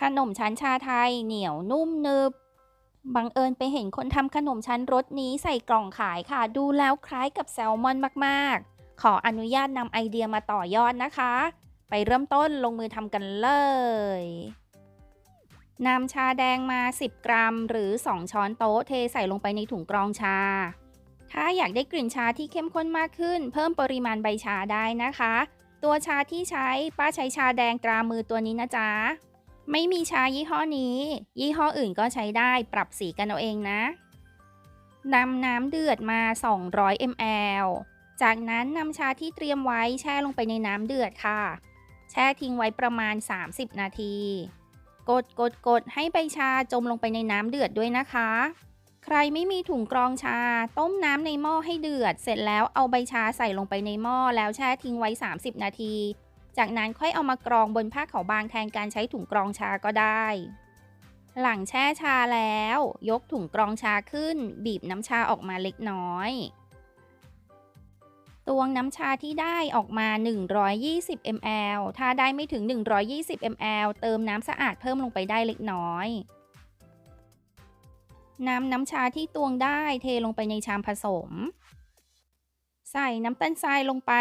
ขนมชั้นชาไทยเหนียวนุ่มนึบ บังเอิญไปเห็นคนทำขนมชั้นรสนี้ใส่กล่องขายค่ะ ดูแล้วคล้ายกับแซลมอนมากๆ ขออนุญาตนำไอเดียมาต่อยอดนะคะ ไปเริ่มต้นลงมือทำกันเลยนำชาแดงมา 10 กรัม หรือ 2 ช้อนโต๊ะเทใส่ลงไปในถุงกรองชา ถ้าอยากได้กลิ่นชาที่เข้มข้นมากขึ้น เพิ่มปริมาณใบชาได้นะคะ ตัวชาที่ใช้ป้าใช้ชาแดงตรามือตัวนี้นะจ๊ะ ไม่มีชายี่ห้อนี้ ยี่ห้ออื่นก็ใช้ได้ปรับสีกันเอาเองนะนำน้ำเดือดมา 200 ml จากนั้นนำชาที่เตรียมไว้แช่ลงไปในน้ำเดือดค่ะ แช่ทิ้งไว้ประมาณ 30 นาที กดกดกดให้ใบชาจมลงไปในน้ำเดือดด้วยนะคะ ใครไม่มีถุงกรองชา ต้มน้ำในหม้อให้เดือด เสร็จแล้วเอาใบชาใส่ลงไปในหม้อแล้วแช่ทิ้งไว้ 30 นาที จากนั้นค่อยเอามากรองบนผ้าขาวบางแทนการใช้ถุงกรองชาก็ได้ หลังแช่ชาแล้ว ยกถุงกรองชาขึ้น บีบน้ำชาออกมาเล็กน้อยตวงน้ำชาที่ได้ออกมา 120 ml ถ้าได้ไม่ถึง 120 ml เติมน้ำสะอาดเพิ่มลงไปได้เล็กน้อยนำน้ำชาที่ตวงได้เทลงไปในชามผสม ใส่น้ำตาลทรายลงไป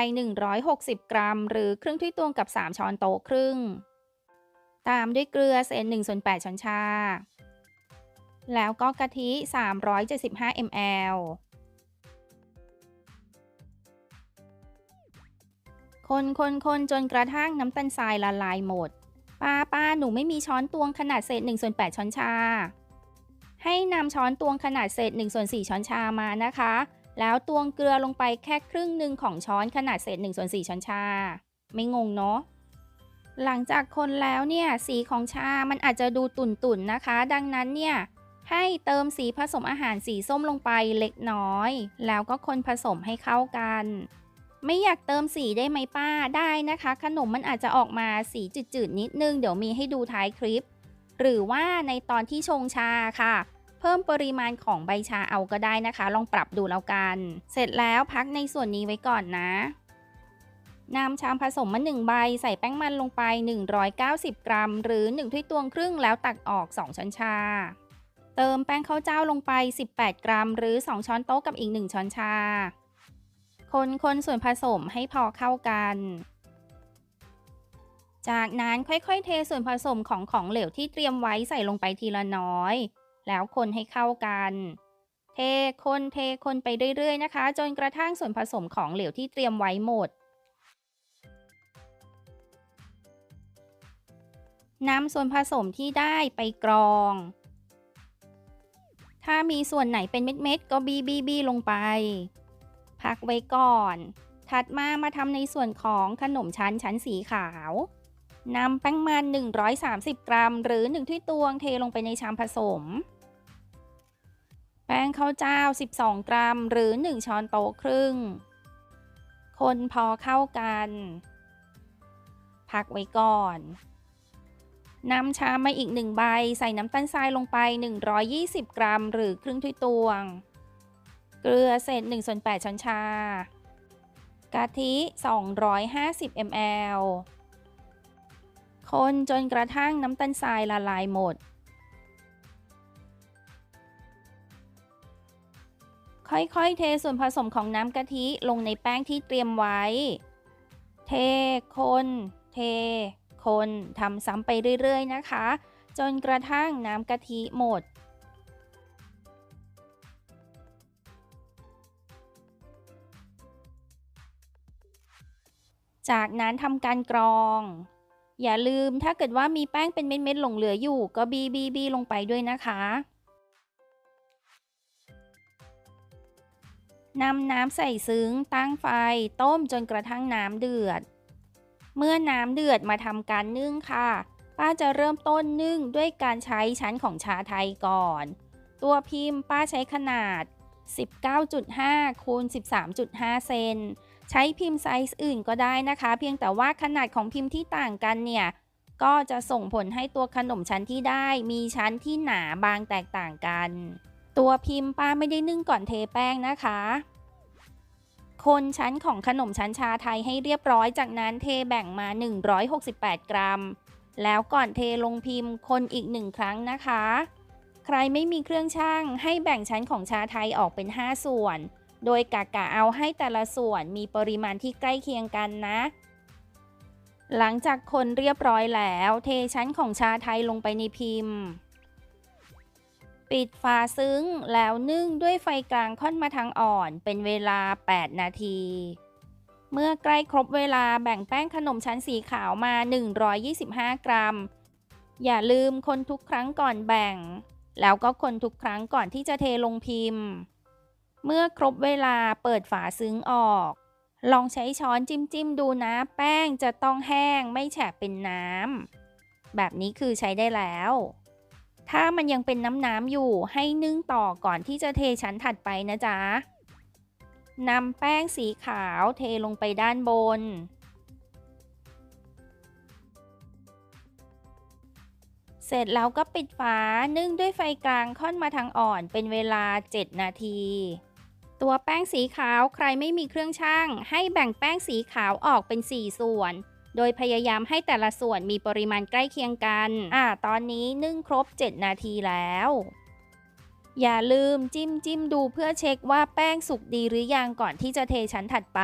160 กรัม หรือครึ่งถ้วยตวงกับ 3 ช้อนโต๊ะครึ่ง ตามด้วยเกลือเศษ1ส่วน8ช้อนชา แล้วก็กะทิ 375 ml คนคนคนจนกระทั่งน้ำตาลทรายละลายหมด ป้าป้าหนูไม่มีช้อนตวงขนาดเศษ1ส่วน8ช้อนชา ให้นำช้อนตวงขนาดเศษ1ส่วน4ช้อนชามานะคะ แล้วตวงเกลือลงไปแค่ครึ่งหนึ่งของช้อนขนาดเศษ1ส่วน4ช้อนชา ไม่งงเนาะหลังจากคนแล้วเนี่ยสีของชา มันอาจจะดูตุ่นๆนนะคะ ดังนั้นเนี่ยให้เติมสีผสมอาหารสีส้มลงไปเล็กน้อย แล้วก็คนผสมให้เข้ากัน ไม่อยากเติมสีได้ไหมป้าได้นะคะ ขนมมันอาจจะออกมาสีจืดๆนิดนึง เดี๋ยวมีให้ดูท้ายคลิป หรือว่าในตอนที่ชงชาค่ะ พิ่มปริมาณของใบชาเอาก็ได้นะคะ ลองปรับดูแล้วกัน เสร็จแล้วพักในส่วนนี้ไว้ก่อนนะนำชามผสมมา 1 ใบ ใส่แป้งมันลงไป 190 กรัม หรือ 1 ถ้วยตวงครึ่งแล้วตักออก 2 ช้อนชา เติมแป้งข้าวเจ้าลงไป 18 กรัม หรือ 2 ช้อนโต๊ะกับอีก 1 ช้อนชา คนคนส่วนผสมให้พอเข้ากัน จากนั้นค่อยๆ เทส่วนผสมของของเหลวที่เตรียมไว้ใส่ลงไปทีละน้อย แล้วคนให้เข้ากัน เทคนเทคนไปเรื่อยๆนะคะ จนกระทั่งส่วนผสมของเหลวที่เตรียมไว้หมด นำส่วนผสมที่ได้ไปกรอง ถ้ามีส่วนไหนเป็นเม็ดๆก็บีบีบีลงไป พักไว้ก่อน ถัดมามาทำในส่วนของขนมชั้นชั้นสีขาวนำแป้งมัน 130 กรัม หรือ 1 ถ้วยตวงเทลงไปในชามผสม แป้งข้าวเจ้า 12 กรัม หรือ 1 ช้อนโต๊ะครึ่ง คนพอเข้ากัน พักไว้ก่อนนำชามาอีก1ใบ ใส่น้ำตาลทรายลงไป 120 กรัม หรือครึ่งถ้วยตวง เกลือเศษ1ส่วน8ช้อนชา กะทิ 250 ml คนจนกระทั่งน้ำตาลทรายละลายหมด ค่อยๆ เทส่วนผสมของน้ำกะทิลงในแป้งที่เตรียมไว้ เท คน เท คนทำซ้ำไปเรื่อยๆ นะคะ จนกระทั่งน้ำกะทิหมด จากนั้นทำการกรอง อย่าลืมถ้าเกิดว่ามีแป้งเป็นเม็ดๆหลงเหลืออยู่ ก็บีบีบีลงไปด้วยนะคะ นำน้ำใส่ซึ้ง ตั้งไฟ ต้มจนกระทั่งน้ำเดือด เมื่อน้ำเดือดมาทำการนึ่งค่ะ ป้าจะเริ่มต้นนึ่งด้วยการใช้ชั้นของชาไทยก่อน ตัวพิมพ์ป้าใช้ขนาด 19.5คูณ13.5 เซน ใช้พิมพ์ไซส์อื่นก็ได้นะคะ เพียงแต่ว่าขนาดของพิมพ์ที่ต่างกันเนี่ย ก็จะส่งผลให้ตัวขนมชั้นที่ได้มีชั้นที่หนาบางแตกต่างกัน ตัวพิมพ์ป้าไม่ได้นึ่งก่อนเทแป้งนะคะ คนชั้นของขนมชั้นชาไทยให้เรียบร้อยจากนั้นเทแบ่งมา 168 กรัม แล้วก่อนเทลงพิมพ์คนอีกหนึ่งครั้งนะคะ ใครไม่มีเครื่องช่างให้แบ่งชั้นของชาไทยออกเป็น 5 ส่วน โดยกะกะเอาให้แต่ละส่วนมีปริมาณที่ใกล้เคียงกันนะหลังจากคนเรียบร้อยแล้ว เทชั้นของชาไทยลงไปในพิมพ์ ปิดฝาซึ้งแล้วนึ่งด้วยไฟกลางค่อนมาทางอ่อนเป็นเวลา 8 นาที เมื่อใกล้ครบเวลาแบ่งแป้งขนมชั้นสีขาวมา 125 กรัม อย่าลืมคนทุกครั้งก่อนแบ่ง แล้วก็คนทุกครั้งก่อนที่จะเทลงพิมพ์ เมื่อครบเวลาเปิดฝาซึ้งออก ลองใช้ช้อนจิ้มจิ้มดูนะ แป้งจะต้องแห้งไม่แฉะเป็นน้ำ แบบนี้คือใช้ได้แล้ว ถ้ามันยังเป็นน้ำน้ำๆอยู่ให้นึ่งต่อก่อนที่จะเทชั้นถัดไปนะจ๊ะนำแป้งสีขาวเทลงไปด้านบน เสร็จแล้วก็ปิดฝานึ่งด้วยไฟกลางค่อนมาทางอ่อนเป็นเวลา 7 นาที ตัวแป้งสีขาวใครไม่มีเครื่องช่าง ให้แบ่งแป้งสีขาวออกเป็น 4 ส่วน โดยพยายามให้แต่ละส่วนมีปริมาณใกล้เคียงกัน อ่า ตอนนี้นึ่งครบ 7 นาทีแล้ว อย่าลืมจิ้มจิ้มดูเพื่อเช็คว่าแป้งสุกดีหรือยังก่อนที่จะเทชั้นถัดไป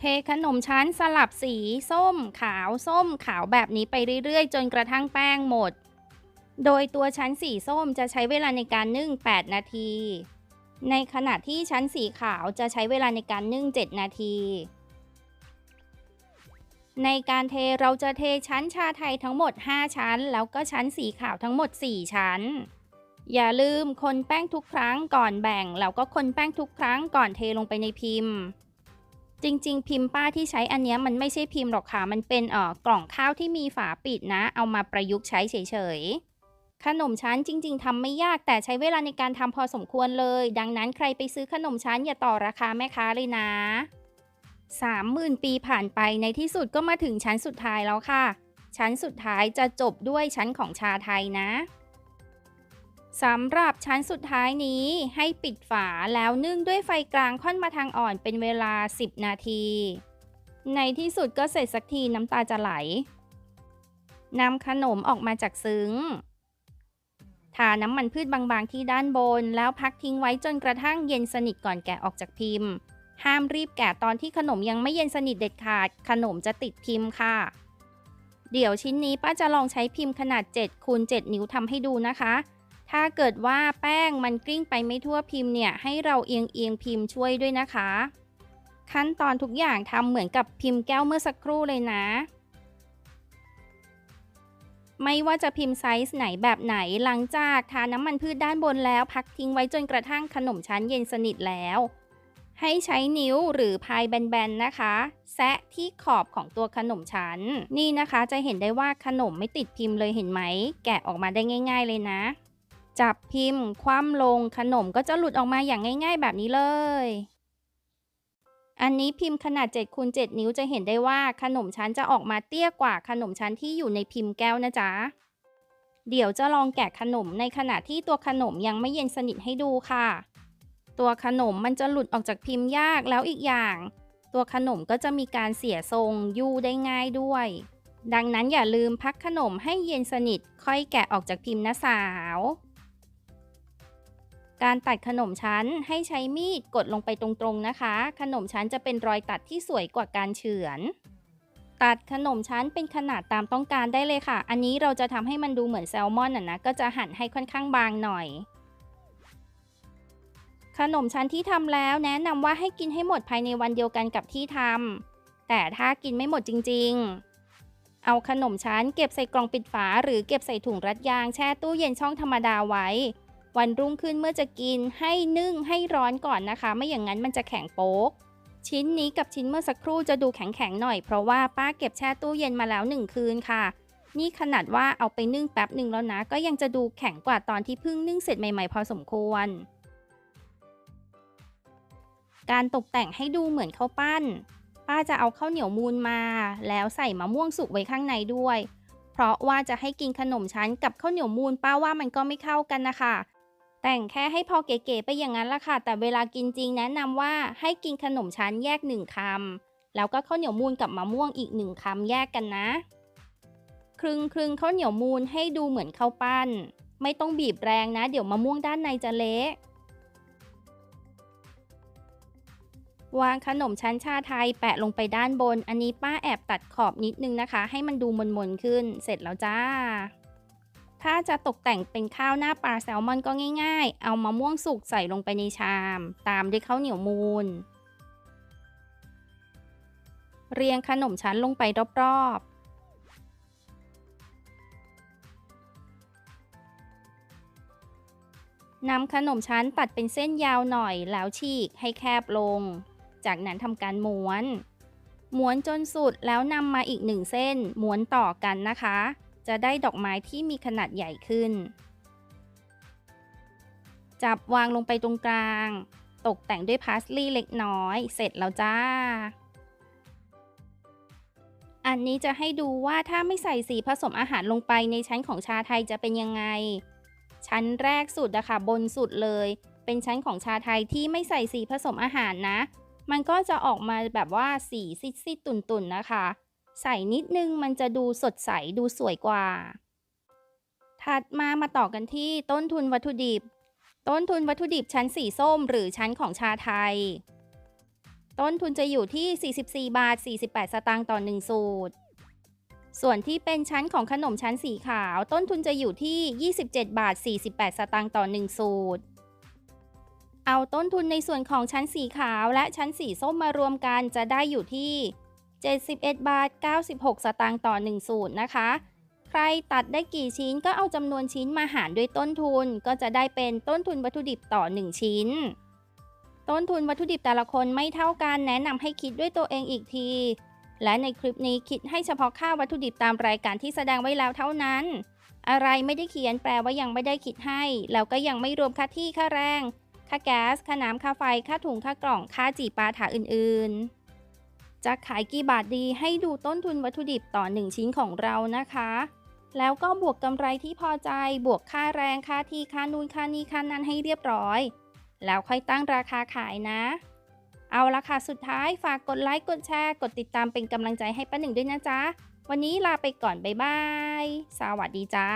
เทขนมชั้นสลับสีส้ม ขาวส้ม ขาวแบบนี้ไปเรื่อยๆ จนกระทั่งแป้งหมด โดยตัวชั้นสีส้มจะใช้เวลาในการนึ่ง 8 นาที ในขณะที่ชั้นสีขาวจะใช้เวลาในการนึ่ง 7 นาที ในการเทเราจะเทชั้นชาไทยทั้งหมด 5 ชั้น แล้วก็ชั้นสีขาวทั้งหมด 4 ชั้น อย่าลืมคนแป้งทุกครั้งก่อนแบ่ง แล้วก็คนแป้งทุกครั้งก่อนเทลงไปในพิมพ์ จริงๆ พิมพ์ป้าที่ใช้อันนี้มันไม่ใช่พิมพ์หรอกค่ะ มันเป็นเอ่อกล่องข้าวที่มีฝาปิดนะ เอามาประยุกต์ใช้เฉยๆ ขนมชั้นจริง ๆทำไม่ยากแต่ใช้เวลาในการทำพอสมควรเลย ดังนั้นใครไปซื้อขนมชั้นอย่าต่อราคาแม่ค้าเลยนะ 30,000 ปีผ่านไปในที่สุดก็มาถึงชั้นสุดท้ายแล้วค่ะ ชั้นสุดท้ายจะจบด้วยชั้นของชาไทยนะสำหรับชั้นสุดท้ายนี้ให้ปิดฝาแล้วนึ่งด้วยไฟกลางค่อนมาทางอ่อนเป็นเวลา 10 นาที ในที่สุดก็เสร็จสักทีน้ำตาจะไหลนำขนมออกมาจากซึ้ง ทาน้ำมันพืชบางๆที่ด้านบน แล้วพักทิ้งไว้จนกระทั่งเย็นสนิทก่อนแกะออกจากพิมพ์ ห้ามรีบแกะตอนที่ขนมยังไม่เย็นสนิทเด็ดขาด ขนมจะติดพิมพ์ค่ะ เดี๋ยวชิ้นนี้ป้าจะลองใช้พิมพ์ขนาด7คูณ7นิ้วทำให้ดูนะคะ ถ้าเกิดว่าแป้งมันกลิ้งไปไม่ทั่วพิมพ์เนี่ยให้เราเอียงเอียงพิมพ์ช่วยด้วยนะคะ ขั้นตอนทุกอย่างทำเหมือนกับพิมพ์แก้วเมื่อสักครู่เลยนะ ไม่ว่าจะพิมพ์ไซส์ไหนแบบไหนหลังจากทาน้ำมันพืชด้านบนแล้ว พักทิ้งไว้จนกระทั่งขนมชั้นเย็นสนิทแล้ว ให้ใช้นิ้วหรือพายแบนๆนะคะ แซะที่ขอบของตัวขนมชั้น นี่นะคะจะเห็นได้ว่าขนมไม่ติดพิมพ์เลยเห็นไหม แกะออกมาได้ง่าย ๆ เลยนะ จับพิมพ์ คว่ำลงขนมก็จะหลุดออกมาอย่างง่าย ๆ แบบนี้เลย อันนี้พิมพ์ขนาด7คูณ7นิ้วจะเห็นได้ว่าขนมชั้นจะออกมาเตี้ยกว่าขนมชั้นที่อยู่ในพิมพ์แก้วนะจ๊ะเดี๋ยวจะลองแกะขนมในขณะที่ตัวขนมยังไม่เย็นสนิทให้ดูค่ะ ตัวขนมมันจะหลุดออกจากพิมพ์ยากแล้วอีกอย่าง ตัวขนมก็จะมีการเสียทรงยู่ได้ง่ายด้วย ดังนั้นอย่าลืมพักขนมให้เย็นสนิทค่อยแกะออกจากพิมพ์นะสาว การตัดขนมชั้นให้ใช้มีดกดลงไปตรงๆนะคะ ขนมชั้นจะเป็นรอยตัดที่สวยกว่าการเฉือนตัดขนมชั้นเป็นขนาดตามต้องการได้เลยค่ะ อันนี้เราจะทำให้มันดูเหมือนแซลมอนน่ะนะ ก็จะหั่นให้ค่อนข้างบางหน่อย ขนมชั้นที่ทำแล้วแนะนำว่าให้กินให้หมดภายในวันเดียวกันกับที่ทำแต่ถ้ากินไม่หมดจริงๆ เอาขนมชั้นเก็บใส่กล่องปิดฝา หรือเก็บใส่ถุงรัดยางแช่ตู้เย็นช่องธรรมดาไว้ วันรุ่งขึ้นเมื่อจะกินให้นึ่งให้ร้อนก่อนนะคะ ไม่อย่างนั้นมันจะแข็งโป๊ก ชิ้นนี้กับชิ้นเมื่อสักครู่จะดูแข็งๆหน่อย เพราะว่าป้าเก็บแช่ตู้เย็นมาแล้วหนึ่งคืนค่ะ นี่ขนาดว่าเอาไปนึ่งแป๊บหนึ่งแล้วนะ ก็ยังจะดูแข็งกว่าตอนที่เพิ่งนึ่งเสร็จใหม่ๆ พอสมควร การตกแต่งให้ดูเหมือนข้าวปั้น ป้าจะเอาข้าวเหนียวมูนมา แล้วใส่มะม่วงสุกไว้ข้างในด้วย เพราะว่าจะให้กินขนมชั้นกับข้าวเหนียวมูนป้าว่ามันก็ไม่เข้ากันนะคะ แต่งแค่ให้พอเก๋ๆไปอย่างนั้นละค่ะ แต่เวลากินจริงแนะนำว่าให้กินขนมชั้นแยกหนึ่งคำแล้วก็ข้าวเหนียวมูนกับมะม่วงอีกหนึ่งคำแยกกันนะคลึงคลึงข้าวเหนียวมูนให้ดูเหมือนข้าวปั้น ไม่ต้องบีบแรงนะ เดี๋ยวมะม่วงด้านในจะเละ วางขนมชั้นชาไทยแปะลงไปด้านบน อันนี้ป้าแอบตัดขอบนิดนึงนะคะ ให้มันดูมนๆขึ้น เสร็จแล้วจ้า ถ้าจะตกแต่งเป็นข้าวหน้าปลาแซลมอนก็ง่าย ๆ เอามะม่วงสุกใส่ลงไปในชาม ตามด้วยข้าวเหนียวมูน เรียงขนมชั้นลงไปรอบๆนำขนมชั้นตัดเป็นเส้นยาวหน่อยแล้วฉีกให้แคบลง จากนั้นทำการม้วน ม้วนจนสุดแล้วนำมาอีกหนึ่งเส้น ม้วนต่อกันนะคะ จะได้ดอกไม้ที่มีขนาดใหญ่ขึ้น จับวางลงไปตรงกลาง ตกแต่งด้วยพาสลีย์เล็กน้อย เสร็จแล้วจ้า อันนี้จะให้ดูว่าถ้าไม่ใส่สีผสมอาหารลงไปในชั้นของชาไทยจะเป็นยังไง ชั้นแรกสุดอะค่ะบนสุดเลยเป็นชั้นของชาไทยที่ไม่ใส่สีผสมอาหารนะ มันก็จะออกมาแบบว่าสีซิดๆตุ่นๆนะคะ ใส่นิดนึงมันจะดูสดใสดูสวยกว่า ถัดมามาต่อกันที่ต้นทุนวัตถุดิบ ต้นทุนวัตถุดิบชั้นสีส้ม หรือชั้นของชาไทย ต้นทุนจะอยู่ที่ 44 บาท 48 สตางค์ต่อ 1 สูตร ส่วนที่เป็นชั้นของขนมชั้นสีขาว ต้นทุนจะอยู่ที่ 27 บาท 48 สตางค์ต่อ 1 สูตร เอาต้นทุนในส่วนของชั้นสีขาวและชั้นสีส้มมารวมกันจะได้อยู่ที่ 71 บาท 96 สตางค์ต่อ1สูตรนะคะ ใครตัดได้กี่ชิ้นก็เอาจำนวนชิ้นมาหารด้วยต้นทุน ก็จะได้เป็นต้นทุนวัตถุดิบต่อ 1 ชิ้น ต้นทุนวัตถุดิบแต่ละคนไม่เท่ากันแนะนำให้คิดด้วยตัวเองอีกที และในคลิปนี้คิดให้เฉพาะค่าวัตถุดิบตามรายการที่แสดงไว้แล้วเท่านั้น อะไรไม่ได้เขียนแปลว่ายังไม่ได้คิดให้ แล้วก็ยังไม่รวมค่าที่ค่าแรง ค่าแก๊ส ค่าน้ำ ค่าไฟ ค่าถุง ค่ากล่อง ค่าจีปาถาอื่นๆ จะขายกี่บาทดีให้ดูต้นทุนวัตถุดิบต่อ 1 ชิ้นของเรานะคะ แล้วก็บวกกำไรที่พอใจ บวกค่าแรง ค่าที่ ค่านูนค่านี้ ค่านั้นให้เรียบร้อย แล้วค่อยตั้งราคาขายนะ เอาละค่ะ สุดท้ายฝากกดไลค์ กดแชร์ กดติดตามเป็นกำลังใจให้ป้าหนึ่งด้วยนะจ๊ะ วันนี้ลาไปก่อน บ๊ายบาย สวัสดีจ้า